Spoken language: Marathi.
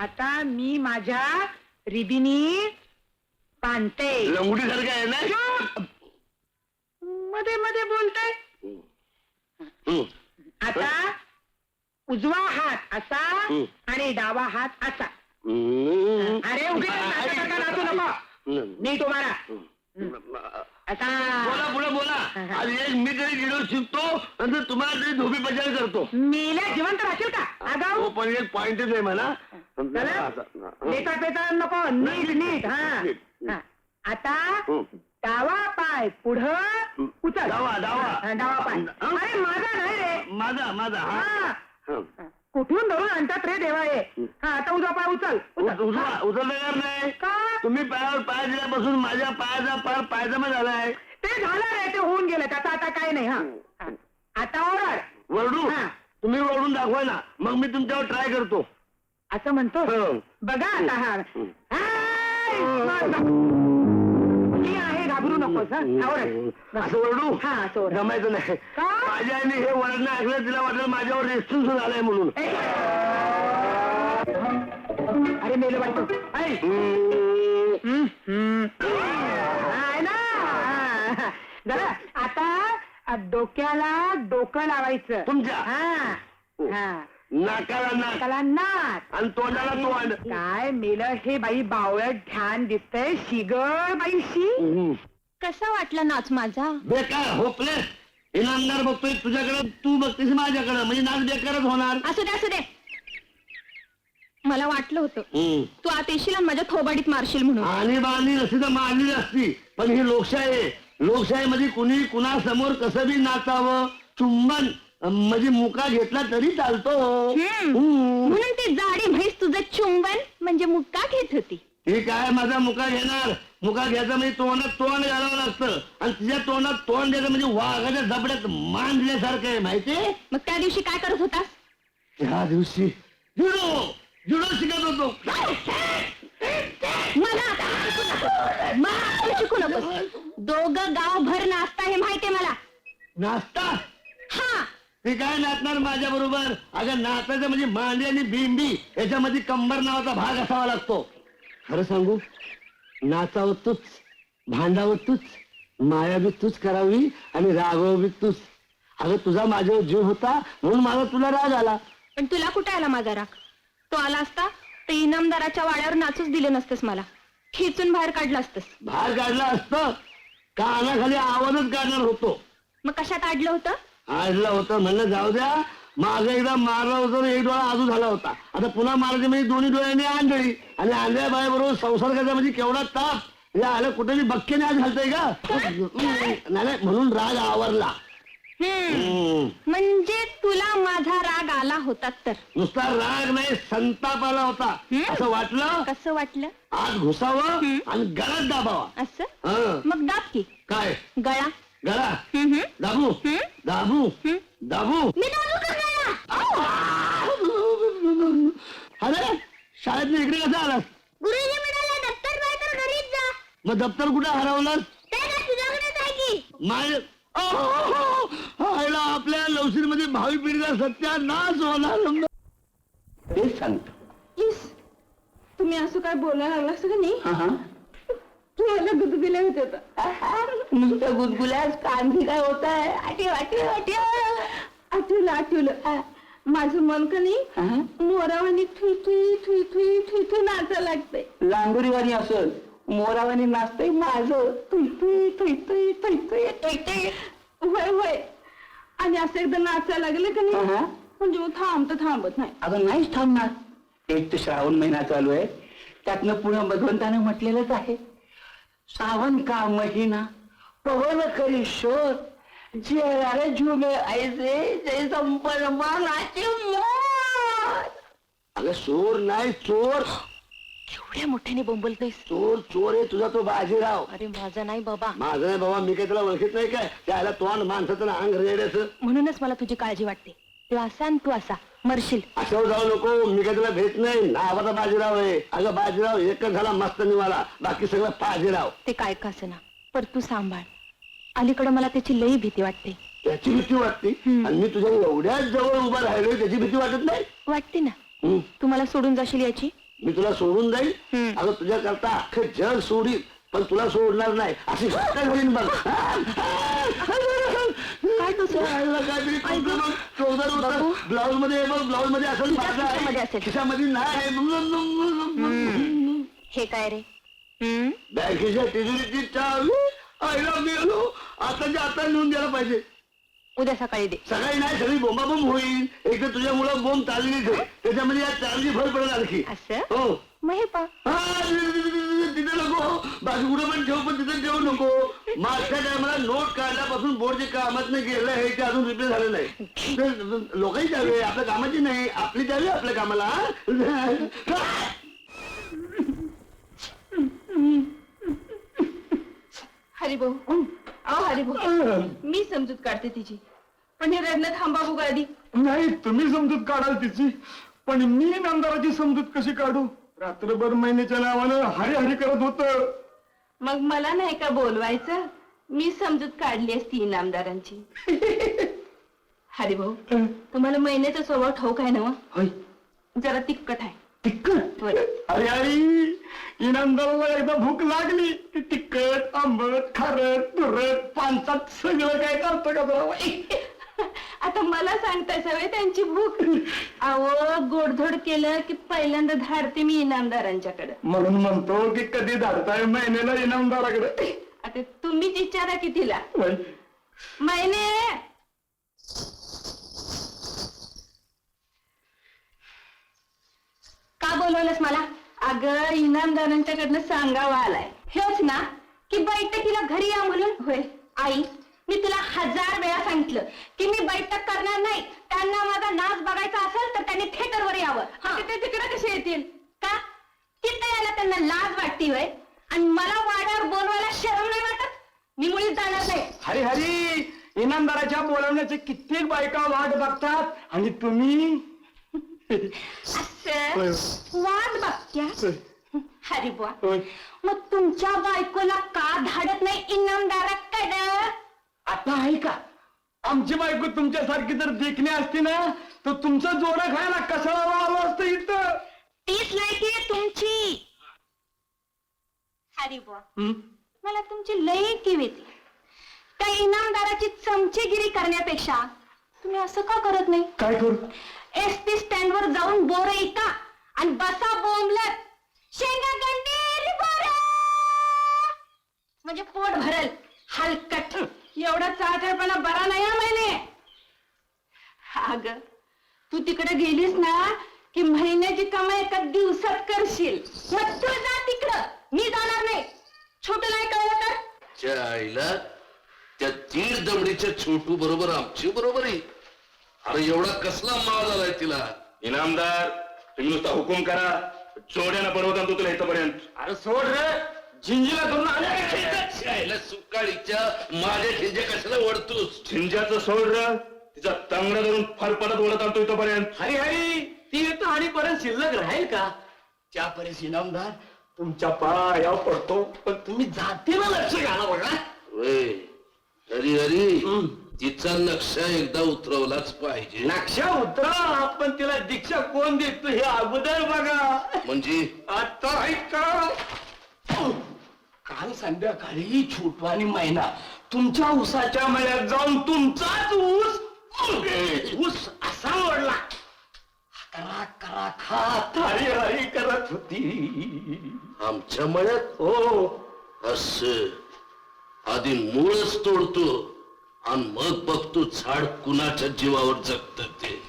आता मी माझ्या रिबिनी बांधते लंगुटी सारखं आहे ना मध्ये मध्ये बोलते हम्म. आता उजवा हात असा हम्म. आणि डावा हात असा हम्म. अरे उभी राहा, नाचू नका, नाचू नको. हम्म. नीट उभा राहा. बोला आता बोला बोला आज एक मी तरी गिडो शिकतो नंतर तुम्हाला तरी धोबी बजाव करतो मेल्या जिवंत राहशील का हो आगाऊ पण एक पॉइंटच आहे म्हणा. असं. लेता पेता नको नीट नीट हा नीट. हा. आता हम्म. डावा पाय पुढं उचल डावा, डावा. हा, डावा पाय हं? अरे माझा नाही रे माझा माझा हा हा. हं. कुठून धरून आणतात रे देवा हे? हा आता उजवा पाय उचल. उचल. उचला हा. उचलता येणार नाही. का? तुम्ही पायावर पाय दिल्यापासून माझ्या पायाचा पाय पायजमा झालाय ते झालं रे ते होऊन गेलं. त्याचं आता काय नाही हा. हा. आता ओरड. वरडू. हा. तुम्ही वरडून दाखवा ना. मग मी तुमच्यावर ट्राय करतो. असं म्हणतो हो. बघा आता हा. हं. हाय! नकोस हा असं हा ओरड. जमायचं नाही. का? माझ्या आईने हे वरडणं ऐकलं तिला वाटलं माझ्यावर रेस्ट्रिक्शन झालंय म्हणून. ए! अरे मेलं वाटतो. ऐ! हम्म. हम्म, हम्म. आहे ना? हा. जरा आता अ, डोक्याला डोकं लावायचं. तुमच्या? हा. हा. नाकाला नाक. त्याला नाक. आणि तोंडाला तोंड. काय मेलं हे बाई बावळट ध्यान दिसतंय शिगळ बाई शी हम्म. कसा वाटला नाच माझा? बेकार होपलेस इनामदार बघतोय तुझ्याकडे तू बघतेस माझ्याकडे. म्हणजे नाच बेकारच होणार. असू दे असू दे. मला वाटलं होतं हम्म. तू आत येशील आणि माझ्या थोबाडीत मारशील म्हणून. आणि बाणी नसती तर मारली असती. पण ही लोकशाही आहे. लोकशाहीमध्ये कुणी कुणासमोर कसं बी नाचावं चुंबन अं, म्हणजे मुका घेतला तरी चालतो. हम्म. हम्म. म्हणून ती जाडी म्हैस तुझं चुंबन म्हणजे मुक्का घेत होती. ठीक आहे माझा मुका घेणार? मुका घ्यायचा म्हणजे तोंडात तोंड घालावं लागतं. आणि तिच्या तोंडात तोंड द्यायचं म्हणजे वाघाच्या जबड्यात मान दिल्यासारखं आहे माहितीये मग त्या दिवशी काय करत होतास त्या दिवशी जुडो! जुडो शिकत होतो. मला आता शिकू नकोस. मला आता शिकू नकोस दोघं गावभर नाचता हे माहितीये मला. नाचता? हा. ते काय नाचणार माझ्या बरोबर? अगं नाचायचं म्हणजे मांडी आणि बिंबी याच्यामध्ये कंबर नावाचा भाग असावा लागतो. खरं सांगू? नाचावं तूच भांडावं तूच माया बी तूच करावी आणि रागावं बी तूच. अगं तुझा माझ्यावर जीव होता म्हणून मला तुला राग आला. पण तुला कुठे आला माझा राग? तो आला असता तर इनामदाराच्या वाड्यावर नाचूच दिले नसतेस मला. खेचून बाहेर काढलं असतंस. बाहेर काढलं असतं? कानाखाली आवाजच काढणार होतो. मग कशात आडलं होतं? आडलं होतं म्हणलं जाऊ द्या मागं एकदा मारला होता एक डोळा आजू झाला होता. आता पुन्हा मारायचे म्हणजे दोन्ही डोळ्यांनी आंधळी. आणि आंधळ्या बायाबरोबर संसर्गाचा म्हणजे केवढा ताप. या आलं कुठेही बक्केने आज घालतंय का? नाही नाही, म्हणून राग आवरला. म्हणजे तुला माझा राग आला होता तर? नुसता राग नाही संताप आला होता. हम्म. असं वाटलं? कसं वाटलं? आज घुसावं. आणि गळ्यात दाबावा. असं? हं. मग दाब की. काय? गळा. गळा? हम्म, हम्म. दाबू? हम्म. दाबू. दाबू? मी दाबू का अरे शाळेत इकडे कसं आलास? गुरुजी म्हणाले दप्तर बाहेर तर घरीच जा. मग दप्तर कुठे हरवलास? ते काय तुझ्याकडेच आहे की. माय आयला आपल्या लवशीरमध्ये भावी पिढीचा सत्यानाश होणार तेच सांगतो. इस तुम्ही असं काय बोलायला लागला असं का नाही? हा हा. तू मला दूध दिले होते नुसतं गुदगुल्यास कांदी काय होत आहे आठव आठव आठव. आठवलं आठवलं. माझं मन का नाही मोरावानी Thuy Thuy Thuy Thuy Thuy Thuy नाचा लागतंय लांगुरीवाणी असं मोरावानी नाचतंय माझं तुई तुई तुई तुई तुई तुई तुई तुई होय होय आणि असं एकदा नाचायला लागलं का नाही. म्हणजे मग थांबत थांबत नाही अगं नाहीच थांबणार एक तर श्रावण महिना चालू आहे त्यातनं पुन्हा भगवंताने म्हटलेलंच आहे सावन का महिना पवन करी शोध जे झुमे ऐसे जे संपन मानाचे मोर अगं चोर नाही चोर. एवढ्या मोठ्याने बोंबलतोयस. चोर चोर आहे तुझा तो बाजीराव. अरे माझा नाही बाबा. माझं नाही बाबा मी काही त्याला ओळखीत नाही काय? त्याला तोंड माणसाचं अंग रेड्याचं म्हणूनच मला तुझी काळजी वाटते. तू असा आणि तू असा. मरशील. असं जाऊ नको मी काही त्याला भेट नाही. नावाचा बाजीराव आहे. अगं बाजीराव एकच झाला मस्त निवाला बाकी सगळं बाजीराव. ते काय का ना पर तू सांभाळ. अलीकडे मला त्याची लई भीती वाटते. त्याची भीती वाटते? हम्म. आणि मी तुझ्या एवढ्याच जवळ उभा राहिलोय त्याची भीती वाटत नाही? वाटते ना. हम्म. तू मला सोडून जाशील याची? मी तुला सोडून जाईल? हम्म. अगं तुझ्या करता अख्खं जग सोडील पण तुला सोडणार नाही. अशी काय होईल बघ. काय बघ तुझ्या माझं आहे. असेल. खिशामध्ये नाही. हे काय रे? हम्म. बँकेच्या तिजोरीची चावी. आईला गेलो आताच्या आता नेऊन द्यायला पाहिजे. उद्या सकाळी दे. सकाळी नाही सगळी बोंबाबोंब होईल. एक तर तुझ्या मुलं बोंब चाललीच आहे त्याच्यामध्ये या चारची भर पडेल आणखी. असं? हो. मग पा तिथे नको. बाकी कुठं पण ठेवू पण तिथे ठेवू नको. मागच्या टायमाला नोट काढल्यापासून बोर्डचे कामात नाही गेलं हे ते अजून रिपेअर झालं नाही. तर चावी आहे, आपल्या कामाची नाही. आपली आहे आपल्या कामाला हा? हरिभाऊ. अहो हरिभाऊ मी समजूत काढते तिची. पण हे रडणं थांबा बघू आधी नाही तुम्ही समजूत काढाल तिची. पण मी नामदाराची समजूत कशी काढू? रात्रभर महिन्याच्या नावानं हरी हरी करत होत. मग मला नाही का बोलवायचं? मी समजूत काढली असती इनामदारांची हरिभाऊ तुम्हाला महिन्याचा स्वभाव ठाऊक आहे ना? होय. जरा तिखट आहे. तिखट. अरे आई इनामदाराला एकदा भूक लागली की तिखट आंबट खारट तुरट पानसात सगळं काय करतं का जरा आता मला सांगताय सवय त्यांची भूक. अहो गोडधोड केलं की पहिल्यांदा धाडते मी इनामदारांच्याकडे. म्हणून म्हणतो की कधी धाडताय महिन्याला इनामदाराकडे. आता तुम्हीच विचारा की तिला होय. महिने का बोलवलंस मला? अगं इनामदारांच्याकडनं सांगावा आलाय. हेच ना की बैठकीला घरी या म्हणून? होय. आई मी तुला हजार वेळा सांगितलं की मी बैठक करणार नाही. त्यांना माझा नाच बघायचा असेल तर त्यांनी थिएटरवर यावं. आता ते तिकडे कसे येतील? का? तिथे यायला त्यांना लाज वाटती होय. आणि मला वाड्यावर बोलवायला शरम नाही वाटत? मी मुळीच जाणार नाही. हरी हरी इनामदाराच्या बोलावण्याचे कित्येक बायका वाट बघतात आणि तुम्ही? असं वाट बघत्या? हरी बुवा होय. मग तुमच्या बायकोला का धाडत नाही इनामदाराकडे? आता आहे का? आमची बायको तुमच्यासारखी जर देखणी असती ना तर तुमचं जोडं खायला कशाला आलो असतं इथं? तीच लायकी आहे तुमची. हरी बुवा हं? मला तुमची लई किव येते त्या इनामदाराची चमचेगिरी करण्यापेक्षा तुम्ही असं का करत नाही? काय करू? एस टी स्टँड वर जाऊन बोर ऐका आणि बसा बोंबलत. शेंगा गंडेरी म्हणजे पोट भरल. हलकट. एवढा चाटळपणा बरा नाही हा महिने. अग तू तिकडे गेलीस ना की महिन्याची कमाई एका दिवसात करशील. मग तू जा तिकडं. मी जाणार नाही. छोट नाही कळलं तर? त्या आईला त्या दीड दमडीच्या छोटू बरोबर आमची बरोबर आहे. अरे एवढा कसला माल आलाय तिला? इनामदार तुम्ही नुसता हुकूम करा. चोड्यानं बनवता तो तुला इथपर्यंत. अरे सोड रे. झिंजीला करून सुकाळीच्या माझ्या ठेजे कशाला ओढतोस? झिंजाचं सोड रे. तिचा तांगडा धरून फरफडत ओढत आणतो इथपर्यंत. हरी हरी ती येतो आणि परत शिल्लक राहील का? त्या परीस इनामदार तुमच्या पाया पडतो. पण तुम्ही जातीला लक्ष घाला बघा. हरी हरी. तिचा नक्षा एकदा उतरवलाच पाहिजे. नक्षा उतरा आपण तिला दीक्षा कोण देतो हे अगोदर बघा. म्हणजे? आता ऐका काल संध्याकाळी छोटू आणि मैना तुमच्या उसाच्या मळ्यात जाऊन तुमचाच ऊस ऊस असा ओढला करा करा खात हरी हरी करत होती. आमच्या मळ्यात? हो. अस. आधी मूळच तोडतो. आणि मग बघतो झाड कुणाच्या जीवावर जगत ते.